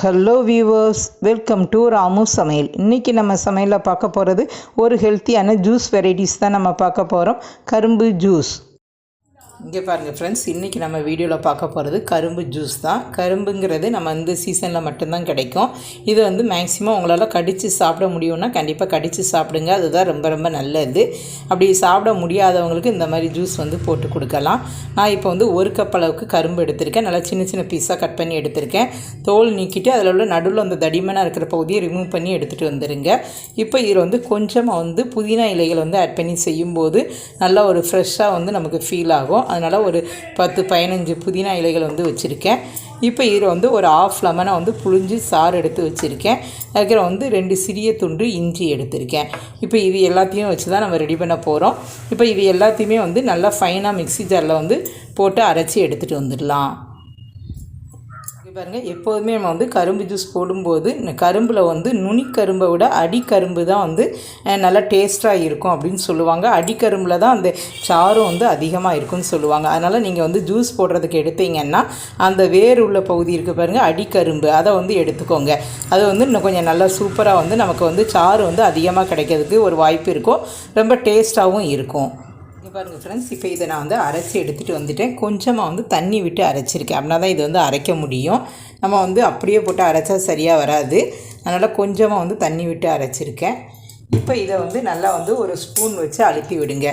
Hello viewers welcome to Ramu சமையல் இன்றைக்கி நம்ம சமையலில் பார்க்க போகிறது ஒரு ஹெல்த்தியான ஜூஸ் வெரைட்டிஸ் தான் நம்ம பார்க்க போகிறோம் கரும்பு ஜூஸ் இங்கே பாருங்கள் ஃப்ரெண்ட்ஸ் இன்றைக்கி நம்ம வீடியோவில் பார்க்க போகிறது கரும்பு ஜூஸ் தான். கரும்புங்கிறது நம்ம இந்த சீசனில் மட்டும்தான் கிடைக்கும். இது வந்து மேக்ஸிமம் உங்களால் கடித்து சாப்பிட முடியும்னா கண்டிப்பாக கடித்து சாப்பிடுங்க. அதுதான் ரொம்ப ரொம்ப நல்லது. அப்படி சாப்பிட முடியாதவங்களுக்கு இந்த மாதிரி ஜூஸ் வந்து போட்டு கொடுக்கலாம். நான் இப்போ வந்து ஒரு கப் அளவுக்கு கரும்பு எடுத்திருக்கேன். நல்லா சின்ன சின்ன பீஸாக கட் பண்ணி எடுத்திருக்கேன். தோல் நீக்கிட்டு அதில் உள்ள நடுவில் அந்த தடிமனாக இருக்கிற பகுதியை ரிமூவ் பண்ணி எடுத்துகிட்டு வந்துடுங்க இப்போ இதில் வந்து கொஞ்சமாக வந்து புதினா இலைகள் வந்து ஆட் பண்ணி செய்யும்போது நல்லா ஒரு ஃப்ரெஷ்ஷாக வந்து நமக்கு ஃபீல் ஆகும். அதனால் ஒரு பத்து பதினஞ்சு புதினா இலைகள் வந்து வச்சுருக்கேன். இப்போ இதில் வந்து ஒரு ஆஃப் லெமனை வந்து புழிஞ்சு சாறு எடுத்து வச்சுருக்கேன். அதுக்கப்புறம் வந்து ரெண்டு சிறிய துண்டு இஞ்சி எடுத்திருக்கேன். இப்போ இது எல்லாத்தையும் வச்சு தான் நம்ம ரெடி பண்ண போகிறோம் இப்போ இது எல்லாத்தையுமே வந்து நல்லா ஃபைனாக மிக்ஸி ஜாரில் வந்து போட்டு அரைச்சி எடுத்துகிட்டு வந்துடலாம். பாருங்கள் எப்போதுமே நம்ம வந்து கரும்பு ஜூஸ் போடும்போது இந்த கரும்பில் வந்து நுனிக்கரும்பை விட அடிக்கரும்பு தான் வந்து நல்லா டேஸ்ட்டாக இருக்கும் அப்படின்னு சொல்லுவாங்க. அடிக்கரும்பில் தான் அந்த சாரும் வந்து அதிகமாக இருக்கும்னு சொல்லுவாங்க. அதனால் நீங்கள் வந்து ஜூஸ் போடுறதுக்கு எடுத்தீங்கன்னா அந்த வேர் உள்ள பகுதி இருக்குது பாருங்கள் அடிக்கரும்பு. அதை வந்து எடுத்துக்கோங்க. அது வந்து இன்னும் கொஞ்சம் நல்லா சூப்பராக வந்து நமக்கு வந்து சாறு வந்து அதிகமாக கிடைக்கிறதுக்கு ஒரு வாய்ப்பு இருக்கும். ரொம்ப டேஸ்ட்டாகவும் இருக்கும். இங்கே பாருங்கள் ஃப்ரெண்ட்ஸ் இப்போ இதை நான் வந்து அரைச்சி எடுத்துகிட்டு வந்துட்டேன். கொஞ்சமாக வந்து தண்ணி விட்டு அரைச்சிருக்கேன். அப்படின்னா தான் இது வந்து அரைக்க முடியும். நம்ம வந்து அப்படியே போட்டு அரைச்சா சரியாக வராது. அதனால் கொஞ்சமாக வந்து தண்ணி விட்டு அரைச்சிருக்கேன். இப்போ இதை வந்து நல்லா வந்து ஒரு ஸ்பூன் வச்சு அழுத்தி விடுங்க.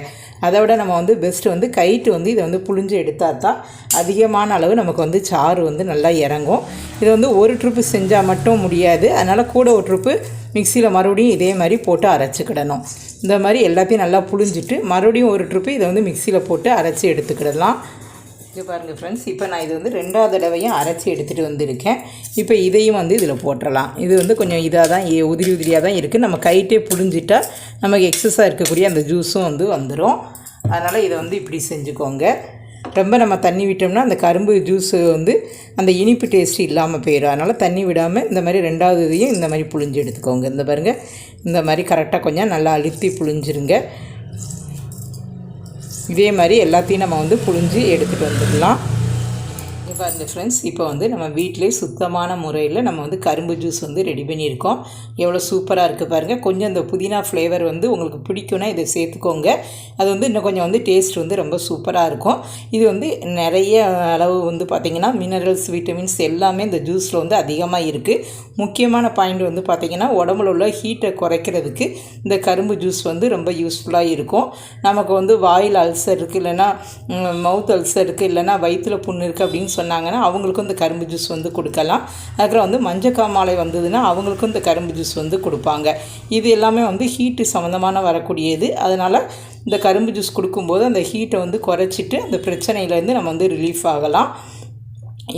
அதை விட நம்ம வந்து பெஸ்ட்டு வந்து கைட்டு வந்து இதை வந்து புழிஞ்சு எடுத்தால் தான் அதிகமான அளவு நமக்கு வந்து சாறு வந்து நல்லா இறங்கும். இது வந்து ஒரு ட்ரிப்பு செஞ்சால் மட்டும் முடியாது. அதனால் கூட ஒரு ட்ரிப்பு மிக்சியில் மறுபடியும் இதே மாதிரி போட்டு அரைச்சிக்கிடணும் இந்த மாதிரி எல்லாத்தையும் நல்லா புழிஞ்சிட்டு மறுபடியும் ஒரு ட்ரிப்பு இதை வந்து மிக்சியில் போட்டு அரைச்சி எடுத்துக்கிடலாம். இது பாருங்கள் ஃப்ரெண்ட்ஸ் இப்போ நான் இது வந்து ரெண்டாவது தடவையும் அரைச்சி எடுத்துகிட்டு வந்திருக்கேன். இப்போ இதையும் வந்து இதில் போட்டுடலாம் இது வந்து கொஞ்சம் இதாக தான் உதிரி உதிரியாக தான் இருக்குது நம்ம கைட்டே புழிஞ்சிட்டா நமக்கு எக்ஸஸாக இருக்கக்கூடிய அந்த ஜூஸும் வந்து வந்துடும் அதனால் இதை வந்து இப்படி செஞ்சுக்கோங்க. ரொம்ப நம்ம தண்ணி விட்டோம்னா அந்த கரும்பு ஜூஸ் வந்து அந்த இனிப்பு டேஸ்ட் இல்லாமல் போயிடும் அதனால் தண்ணி விடாமல் இந்த மாதிரி ரெண்டாவது இதையும் இந்த மாதிரி புழிஞ்சு எடுத்துக்கோங்க. இந்த பாருங்கள் இந்த மாதிரி கரெக்டாக கொஞ்சம் நல்லா அழுத்தி புழிஞ்சிருங்க. இதே மாதிரி எல்லாத்தையும் நம்ம வந்து புழிஞ்சு எடுத்துகிட்டு வந்துடலாம். பாருங்க ஃப்ரெண்ட்ஸ் இப்போ வந்து நம்ம வீட்டிலே சுத்தமான முறையில் நம்ம வந்து கரும்பு ஜூஸ் வந்து ரெடி பண்ணியிருக்கோம். எவ்வளோ சூப்பராக இருக்குது பாருங்கள் கொஞ்சம் அந்த புதினா ஃப்ளேவர் வந்து உங்களுக்கு பிடிக்கும்னா இதை சேர்த்துக்கோங்க. அது வந்து இன்னும் கொஞ்சம் வந்து டேஸ்ட் வந்து ரொம்ப சூப்பராக இருக்கும். இது வந்து நிறைய அளவு வந்து பார்த்திங்கன்னா மினரல்ஸ் விட்டமின்ஸ் எல்லாமே இந்த ஜூஸில் வந்து அதிகமாக இருக்குது முக்கியமான பாயிண்ட் வந்து பார்த்திங்கன்னா உடம்புல உள்ள ஹீட்டை குறைக்கிறதுக்கு இந்த கரும்பு ஜூஸ் வந்து ரொம்ப யூஸ்ஃபுல்லாக இருக்கும். நமக்கு வந்து வாயில் அல்சர் இருக்குது இல்லைன்னா மவுத் அல்சர் இருக்குது இல்லைன்னா வயிற்றில் புண்ணு இருக்குது அப்படின்னு சொன்னாங்கன்னா அவங்களுக்கும் இந்த கரும்பு ஜூஸ் வந்து கொடுக்கலாம். அதுக்கப்புறம் வந்து மஞ்சக்காமாலை வந்ததுன்னா அவங்களுக்கும் இந்த கரும்பு ஜூஸ் வந்து கொடுப்பாங்க. இது எல்லாமே வந்து ஹீட்டு சம்மந்தமான வரக்கூடியது. அதனால் இந்த கரும்பு ஜூஸ் கொடுக்கும்போது அந்த ஹீட்டை வந்து குறைச்சிட்டு அந்த பிரச்சனையிலேருந்து நம்ம வந்து ரிலீஃப் ஆகலாம்.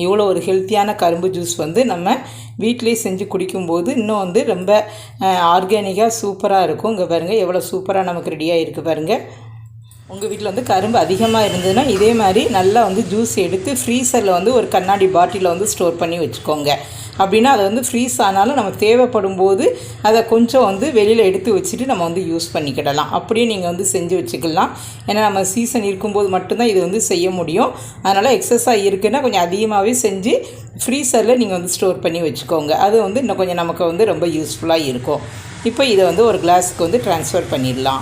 இவ்வளோ ஒரு ஹெல்த்தியான கரும்பு ஜூஸ் வந்து நம்ம வீட்டிலேயே செஞ்சு குடிக்கும்போது இன்னும் வந்து ரொம்ப ஆர்கானிக்காக சூப்பராக இருக்கும். இங்கே பாருங்கள் எவ்வளோ சூப்பராக நமக்கு ரெடியாக இருக்குது பாருங்கள் உங்கள் வீட்டில் வந்து கரும்பு அதிகமாக இருந்ததுன்னா இதே மாதிரி நல்லா வந்து ஜூஸ் எடுத்து ஃப்ரீசரில் வந்து ஒரு கண்ணாடி பாட்டிலில் வந்து ஸ்டோர் பண்ணி வச்சுக்கோங்க. அப்படின்னா அதை வந்து ஃப்ரீஸ் ஆனாலும் நம்ம தேவைப்படும் போது அதை கொஞ்சம் வந்து வெளியில் எடுத்து வச்சுட்டு நம்ம வந்து யூஸ் பண்ணிக்கிடலாம். அப்படியே நீங்கள் வந்து செஞ்சு வச்சுக்கலாம். ஏன்னா நம்ம சீசன் இருக்கும்போது மட்டும்தான் இது வந்து செய்ய முடியும். அதனால் எக்ஸஸாக இருக்குன்னா கொஞ்சம் அதிகமாகவே செஞ்சு ஃப்ரீசரில் நீங்கள் வந்து ஸ்டோர் பண்ணி வச்சுக்கோங்க. அது வந்து இன்னும் கொஞ்சம் நமக்கு வந்து ரொம்ப யூஸ்ஃபுல்லாக இருக்கும். இப்போ இதை வந்து ஒரு கிளாஸுக்கு வந்து ட்ரான்ஸ்ஃபர் பண்ணிடலாம்.